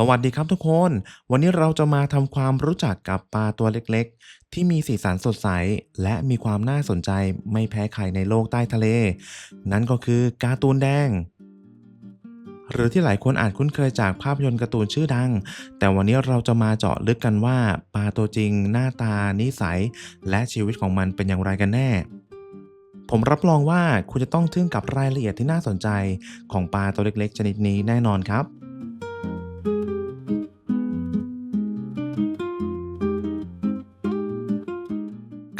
สวัสดีครับทุกคน วันนี้เราจะมาทำความรู้จักกับปลาตัวเล็กๆ ที่มีสีสันสดใส และมีความน่าสนใจไม่แพ้ใครในโลกใต้ทะเล นั่นก็คือการ์ตูนแดง หรือที่หลายคนอาจคุ้นเคยจากภาพยนตร์การ์ตูนชื่อดัง แต่วันนี้เราจะมาเจาะลึกกันว่าปลาตัวจริง หน้าตา นิสัย และชีวิตของมันเป็นอย่างไรกันแน่ผมรับรองว่าคุณจะต้องทึ่งกับรายละเอียดที่น่าสนใจของปลาตัวเล็กๆ ชนิดนี้แน่นอนครับ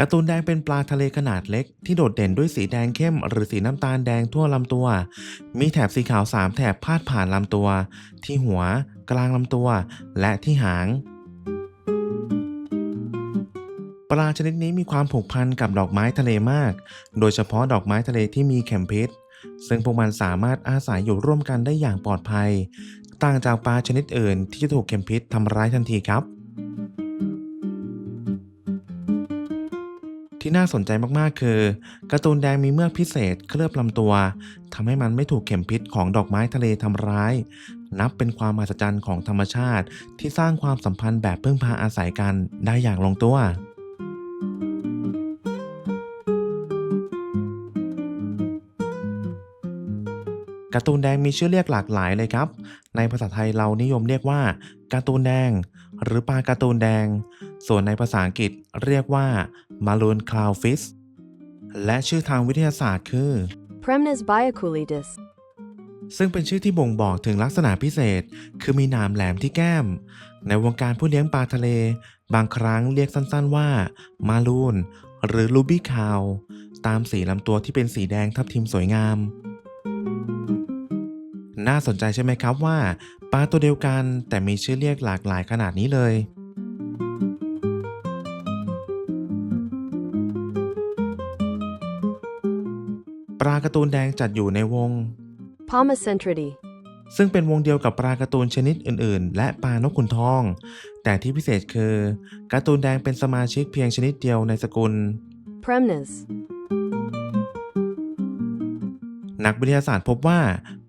การ์ตูนแดงเป็นปลาทะเลขนาดเล็ก ที่โดดเด่นด้วยสีแดงเข้ม หรือสีน้ำตาลแดงทั่วลำตัว มีแถบสีขาว3แถบพาดผ่านลำตัว ที่หัว กลางลำตัว และที่หางปลาชนิดนี้มีความผูกพันกับดอกไม้ทะเลมาก โดยเฉพาะดอกไม้ทะเลที่มีเข็มพิษ ซึ่งพวกมันสามารถอาศัยอยู่ร่วมกันได้อย่างปลอดภัย ต่างจากปลาชนิดอื่นที่จะถูกเข็มพิษทำร้ายทันทีครับ ที่น่าสนใจมากๆ คือการ์ตูนแดงมีเมือกพิเศษเคลือบลำตัวทำให้มันไม่ถูกเข็มพิษของดอกไม้ทะเลทำร้าย นับเป็นความมหัศจรรย์ของธรรมชาติ ที่สร้างความสัมพันธ์แบบพึ่งพาอาศัยกันได้อย่างลงตัวการ์ตูนแดงมีชื่อเรียกหลากหลายเลยครับ ในภาษาไทยเรานิยมเรียกว่าการ์ตูนแดง หรือปลาการ์ตูนแดง ส่วนในภาษาอังกฤษเรียกว่า Maroon Clownfish และชื่อทางวิทยาศาสตร์คือ Premnes biaculidis. ซึ่งเป็นชื่อที่บ่งบอกถึงลักษณะพิเศษ คือมีหนามแหลมที่แก้ม ในวงการผู้เลี้ยงปลาทะเล บางครั้งเรียกสั้นๆว่า มารูน หรือลูบี้คาว ตามสีลำตัวที่เป็นสีแดงทับทิมสวยงาม น่าสนใจใช่ไหมครับว่า ปลาตัวเดียวกันแต่มีชื่อเรียกหลากหลายขนาดนี้เลย ปลาการ์ตูนแดงจัดอยู่ในวง Pomacentridae. ซึ่งเป็นวงเดียวกับปลาการ์ตูนชนิดอื่น ๆ และปลานกขุนทอง แต่ที่พิเศษคือการ์ตูนแดงเป็นสมาชิกเพียงชนิดเดียวในสกุล Premnes. นักวิทยาศาสตร์พบว่า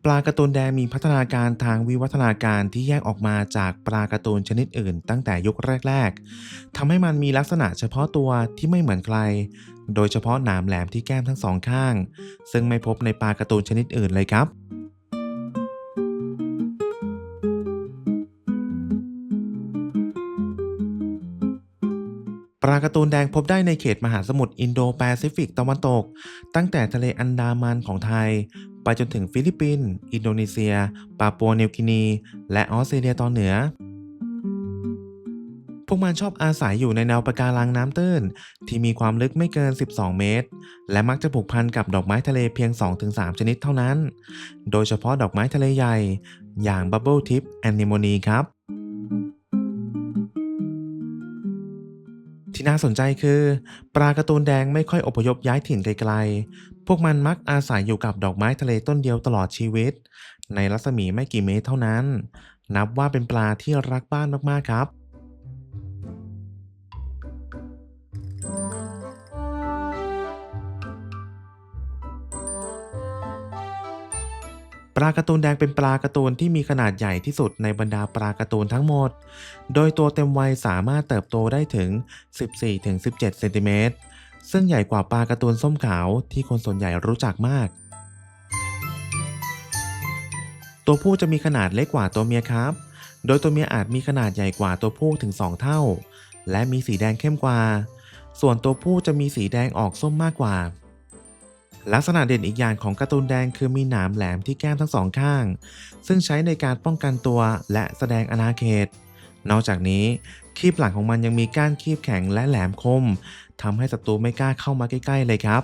ปลาการ์ตูนแดงมีพัฒนาการทางวิวัฒนาการที่แยกออกมาจากปลาการ์ตูนชนิดอื่น ตั้งแต่ยุคแรก ๆ ทำให้มันมีลักษณะเฉพาะตัวที่ไม่เหมือนใคร โดยเฉพาะหนามแหลมที่แก้มทั้งสองข้าง ซึ่งไม่พบในปลาการ์ตูนชนิดอื่นเลยครับ ปลาการ์ตูนแดงพบได้ในเขตมหาสมุทรอินโดแปซิฟิกตะวันตก ตั้งแต่ทะเลอันดามันของไทย ไปจนถึงฟิลิปปินส์ อินโดนีเซีย ปาปัวนิวกินี และออสเตรเลียตอนเหนือ พวกมันชอบอาศัยอยู่ในแนวปะการังน้ำตื้น ที่มีความลึกไม่เกิน 12 เมตร และมักจะผูกพันกับดอกไม้ทะเลเพียง 2-3 ชนิดเท่านั้น โดยเฉพาะดอกไม้ทะเลใหญ่ อย่างบับเบิลทิปแอนนิโมนีครับ ที่น่าสนใจคือ ปลาการ์ตูนแดงไม่ค่อยอพยพย้ายถิ่นไกลๆ พวกมันมักอาศัยอยู่กับดอกไม้ทะเลต้นเดียวตลอดชีวิต ในรัศมีไม่กี่เมตรเท่านั้น นับว่าเป็นปลาที่รักบ้านมากๆครับ ลาการ์ตูนแดงเป็นปลาการ์ตูนที่มีขนาดใหญ่ที่สุดในบรรดาปลาการ์ตูนทั้งหมด โดยตัวเต็มวัยสามารถเติบโตได้ถึง 14-17 เซนติเมตร ซึ่งใหญ่กว่าปลาการ์ตูนส้มขาวที่คนส่วนใหญ่รู้จักมาก ตัวผู้จะมีขนาดเล็กกว่าตัวเมียครับ โดยตัวเมียอาจมีขนาดใหญ่กว่าตัวผู้ถึง 2 เท่า และมีสีแดงเข้มกว่า ส่วนตัวผู้จะมีสีแดงออกส้มมากกว่า ลักษณะเด่นอีกอย่างของการ์ตูนแดงคือมีหนามแหลมที่แก้มทั้งสองข้าง ซึ่งใช้ในการป้องกันตัวและแสดงอาณาเขต นอกจากนี้ คีบหลังของมันยังมีก้านคีบแข็งและแหลมคมทำให้ศัตรูไม่กล้าเข้ามาใกล้ ๆ เลยครับ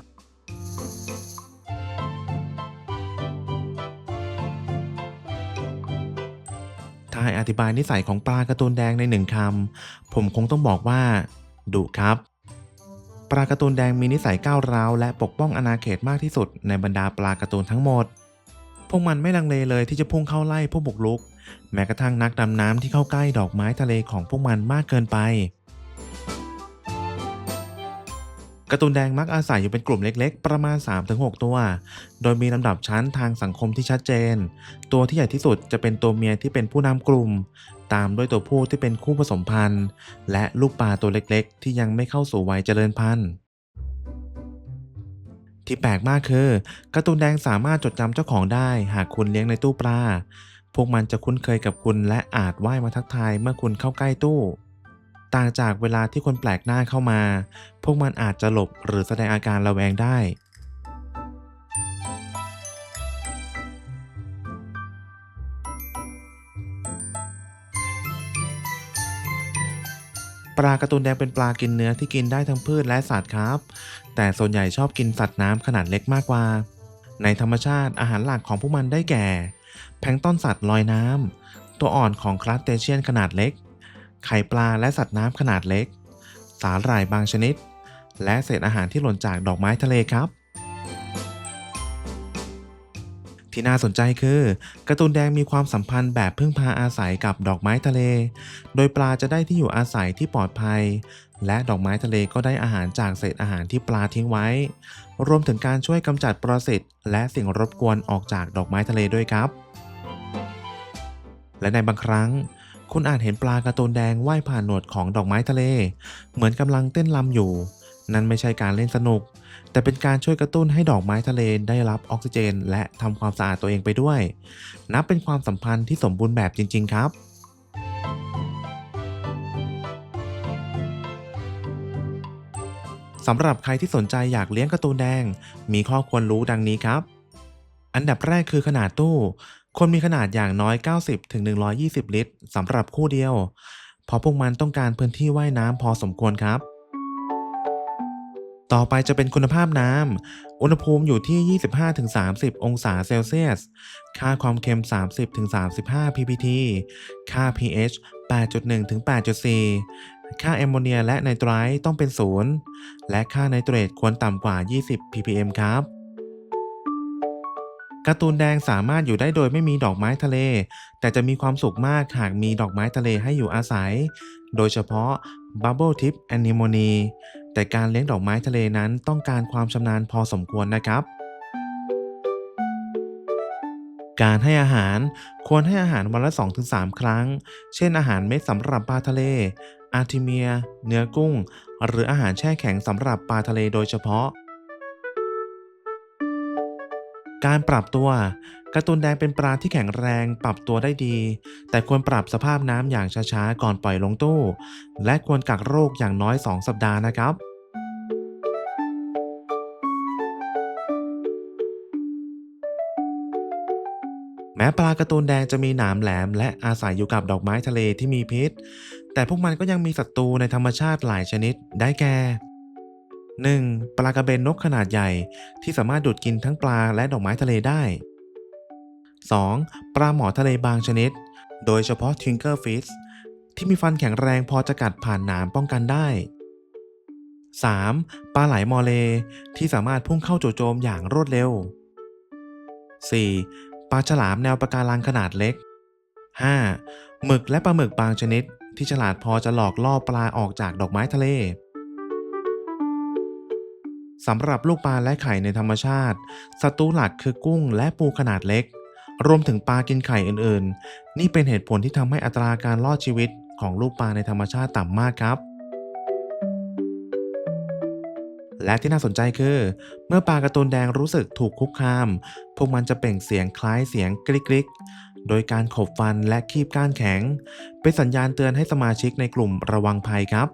ถ้าให้อธิบายนิสัยของปลาการ์ตูนแดงในหนึ่งคำผมคงต้องบอกว่าดุครับ ปลาการ์ตูนแดงมีนิสัยก้าวร้าวและปกป้องอาณาเขตมากที่สุดในบรรดาปลาการ์ตูนทั้งหมด พวกมันไม่ลังเลเลยที่จะพุ่งเข้าไล่ผู้บุกรุก แม้กระทั่งนักดำน้ำที่เข้าใกล้ดอกไม้ทะเลของพวกมันมากเกินไปการ์ตูนแดงมักอาศัยอยู่เป็นกลุ่มเล็กๆ ประมาณ 3-6 ตัว โดยมีลำดับชั้นทางสังคมที่ชัดเจน ตัวที่ใหญ่ที่สุดจะเป็นตัวเมียที่เป็นผู้นำกลุ่ม ตามด้วยตัวผู้ที่เป็นคู่ผสมพันธุ์ และลูกปลาตัวเล็กๆ ที่ยังไม่เข้าสู่วัยเจริญพันธุ์ ที่แปลกมากคือการ์ตูนแดงสามารถจดจำเจ้าของได้หากคุณเลี้ยงในตู้ปลา พวกมันจะคุ้นเคยกับคุณและอาจว่ายมาทักทายเมื่อคุณเข้าใกล้ตู้ต่างจากเวลาที่คนแปลกหน้าเข้ามา พวกมันอาจจะหลบหรือแสดงอาการระแวงได้ ลาการ์ตูนแดงเป็นปลากินเนื้อที่กินได้ทั้งพืชและสัตว์ครับ แต่ส่วนใหญ่ชอบกินสัตว์น้ำขนาดเล็กมากกว่า ในธรรมชาติอาหารหลักของพวกมันได้แก่ แพงต้นสัตว์ลอยน้ำตัวอ่อนของคลาสเตเชียนขนาดเล็ก ไข่ปลาและสัตว์น้ำขนาดเล็ก สาหร่ายบางชนิด และเศษอาหารที่หล่นจากดอกไม้ทะเลครับ ที่น่าสนใจคือการ์ตูนแดงมีความสัมพันธ์แบบพึ่งพาอาศัยกับดอกไม้ทะเล โดยปลาจะได้ที่อยู่อาศัยที่ปลอดภัย และดอกไม้ทะเลก็ได้อาหารจากเศษอาหารที่ปลาทิ้งไว้ รวมถึงการช่วยกำจัดปรสิตและสิ่งรบกวนออกจากดอกไม้ทะเลด้วยครับ และในบางครั้ง คุณอาจเห็นปลาการ์ตูนแดงว่ายผ่านหนวดของดอกไม้ทะเล เหมือนกำลังเต้นรำอยู่ นั่นไม่ใช่การเล่นสนุก แต่เป็นการช่วยกระตุ้นให้ดอกไม้ทะเลได้รับออกซิเจน และทำความสะอาดตัวเองไปด้วย นับเป็นความสัมพันธ์ที่สมบูรณ์แบบจริง ๆ ครับสำหรับใครที่สนใจอยากเลี้ยงกร์ตูนแดง มีข้อควรรู้ดังนี้ครับ อันดับแรกคือขนาดตู้ควรมีขนาดอย่างน้อย 90-120 ลิตรสำหรับคู่เดียว เพราะพวกมันต้องการพื้นที่ว่ายน้ำพอสมควรครับ ต่อไปจะเป็นคุณภาพน้ำ อุณหภูมิอยู่ที่ 25-30 องศาเซลเซียส ค่าความเค็ม 30-35 ppT ค่า pH 8.1-8.4 ค่าแอมโมเนียและไนไตรท์ต้องเป็น0และค่าไนเตรตควรต่ำกว่า 20 ppm ครับการ์ตูนแดงสามารถอยู่ได้โดยไม่มีดอกไม้ทะเล แต่จะมีความสุขมากหากมีดอกไม้ทะเลให้อยู่อาศัย โดยเฉพาะ Bubble Tip Anemone แต่การเลี้ยงดอกไม้ทะเลนั้นต้องการความชำนาญพอสมควรนะครับ การให้อาหารควรให้อาหารวันละ 2-3 ครั้ง เช่นอาหารเม็ดสำหรับปลาทะเล อาร์ทิเมีย เนื้อกุ้ง หรืออาหารแช่แข็งสำหรับปลาทะเลโดยเฉพาะการปรับตัว การ์ตูนแดงเป็นปลาที่แข็งแรงปรับตัวได้ดี แต่ควรปรับสภาพน้ำอย่างช้าๆ ก่อนปล่อยลงตู้ และควรกักโรคอย่างน้อย 2 สัปดาห์นะครับแม้ปลาการ์ตูนแดงจะมีหนามแหลม และอาศัยอยู่กับดอกไม้ทะเลที่มีพิษ แต่พวกมันก็ยังมีศัตรูในธรรมชาติหลายชนิด ได้แก่ 1. ปลากระเบนนกขนาดใหญ่ ที่สามารถดูดกินทั้งปลาและดอกไม้ทะเลได้ 2. ปลาหมอทะเลบางชนิด โดยเฉพาะ Tinker Fish ที่มีฟันแข็งแรงพอจะกัดผ่านหนามป้องกันได้ 3. ปลาไหลมอเลที่สามารถพุ่งเข้าจู่โจมอย่างรวดเร็ว 4. ปลาฉลามแนวปะการังขนาดเล็ก 5. หมึกและปลาหมึกบางชนิด ที่ฉลาดพอจะหลอกล่อปลาออกจากดอกไม้ทะเลสำหรับลูกปลาและไข่ในธรรมชาติศัตรูหลักคือกุ้งและปูขนาดเล็ก รวมถึงปลากินไข่อื่นๆ นี่เป็นเหตุผลที่ทำให้อัตราการรอดชีวิตของลูกปลาในธรรมชาติต่ำมากครับและที่น่าสนใจคือ เมื่อปลาการ์ตูนแดงรู้สึกถูกคุกคาม พวกมันจะเปล่งเสียงคล้ายเสียงกริกๆโดยการขบฟันและคีบก้านแข็ง เป็นสัญญาณเตือนให้สมาชิกในกลุ่มระวังภัยครับ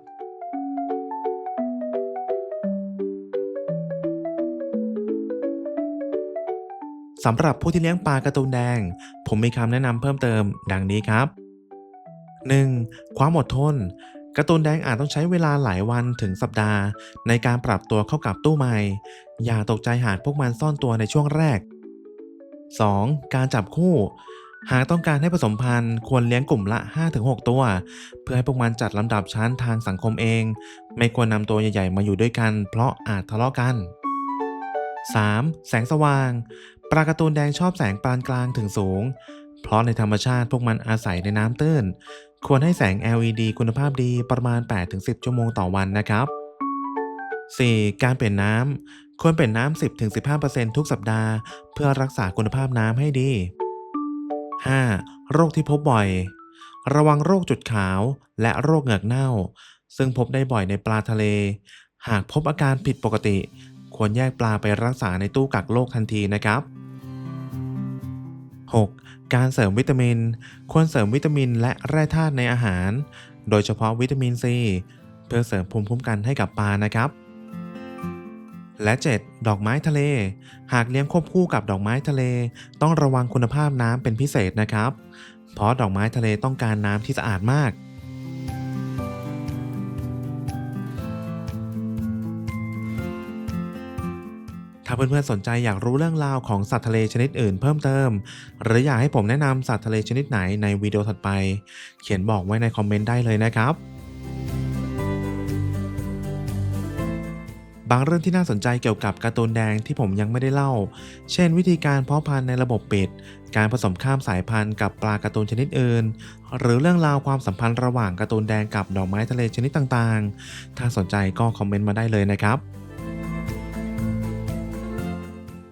สำหรับผู้ที่เลี้ยงปลาการ์ตูนแดง ผมมีคำแนะนำเพิ่มเติมดังนี้ครับ 1. ความอดทนการ์ตูนแดงอาจต้องใช้เวลาหลายวันถึงสัปดาห์ ในการปรับตัวเข้ากับตู้ใหม่ อย่าตกใจหากพวกมันซ่อนตัวในช่วงแรก 2. การจับคู่ หากต้องการให้ผสมพันธุ์ควรเลี้ยงกลุ่มละ 5-6 ตัว เพื่อให้พวกมันจัดลำดับชั้นทางสังคมเอง ไม่ควรนำตัวใหญ่ๆมาอยู่ด้วยกัน เพราะอาจทะเลาะกัน 3. แสงสว่าง ปลาการ์ตูนแดงชอบแสงปานกลางถึงสูง เพราะในธรรมชาติพวกมันอาศัยในน้ำตื้น ควรให้แสง LED คุณภาพดีประมาณ 8-10 ชั่วโมงต่อวันนะครับ 4. การเปลี่ยนน้ำ ควรเปลี่ยนน้ำ 10-15%ทุกสัปดาห์ เพื่อรักษาคุณภาพน้ำให้ดี 5. โรคที่พบบ่อย ระวังโรคจุดขาวและโรคเหงือกเน่า ซึ่งพบได้บ่อยในปลาทะเล หากพบอาการผิดปกติ ควรแยกปลาไปรักษาในตู้กักโรคทันทีนะครับ 6. การเสริมวิตามิน ควรเสริมวิตามินและแร่ธาตุในอาหาร โดยเฉพาะวิตามินซีเพื่อเสริมภูมิคุ้มกันให้กับปลานะครับ และ 7. ดอกไม้ทะเล หากเลี้ยงควบคู่กับดอกไม้ทะเล ต้องระวังคุณภาพน้ำเป็นพิเศษนะครับ เพราะดอกไม้ทะเลต้องการน้ำที่สะอาดมาก ถ้าเพื่อนๆสนใจอยากรู้เรื่องราวของสัตว์ทะเลชนิดอื่นเพิ่มเติม หรืออยากให้ผมแนะนำสัตว์ทะเลชนิดไหนในวิดีโอถัดไป เขียนบอกไว้ในคอมเมนต์ได้เลยนะครับบางเรื่องที่น่าสนใจเกี่ยวกับการ์ตูนแดงที่ผมยังไม่ได้เล่า เช่น วิธีการเพาะพันธุ์ในระบบปิด การผสมข้ามสายพันธุ์กับปลาการ์ตูนชนิดอื่น หรือเรื่องราวความสัมพันธ์ระหว่างการ์ตูนแดงกับดอกไม้ทะเลชนิดต่างๆ ถ้าสนใจก็คอมเมนต์มาได้เลยนะครับ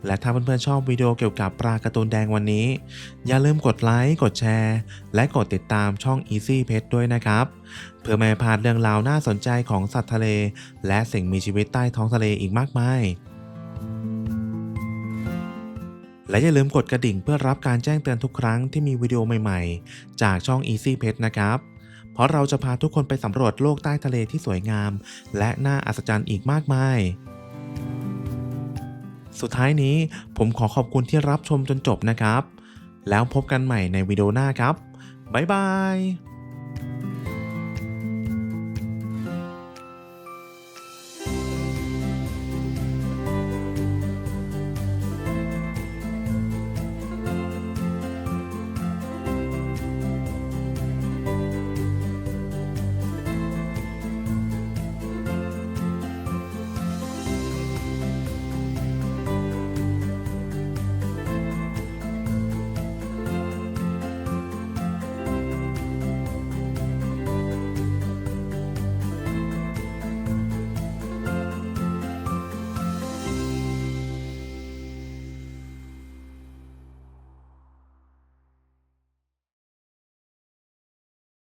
และถ้าเพื่อนๆชอบวิดีโอเกี่ยวกับปลาการ์ตูนแดงวันนี้ อย่าลืมกดไลค์ กดแชร์ และกดติดตามช่อง Easy Pet ด้วยนะครับ เพื่อไม่พลาดเรื่องราวน่าสนใจของสัตว์ทะเล และสิ่งมีชีวิตใต้ท้องทะเลอีกมากมายและอย่าลืมกดกระดิ่งเพื่อรับการแจ้งเตือนทุกครั้งที่มีวิดีโอใหม่ๆ จากช่อง Easy Pet นะครับ เพราะเราจะพาทุกคนไปสำรวจโลกใต้ทะเลที่สวยงาม และน่าอัศจรรย์อีกมากมาย สุดท้ายนี้ผมขอขอบคุณที่รับชมจนจบนะครับ แล้วพบกันใหม่ในวิดีโอหน้าครับ บ๊ายบาย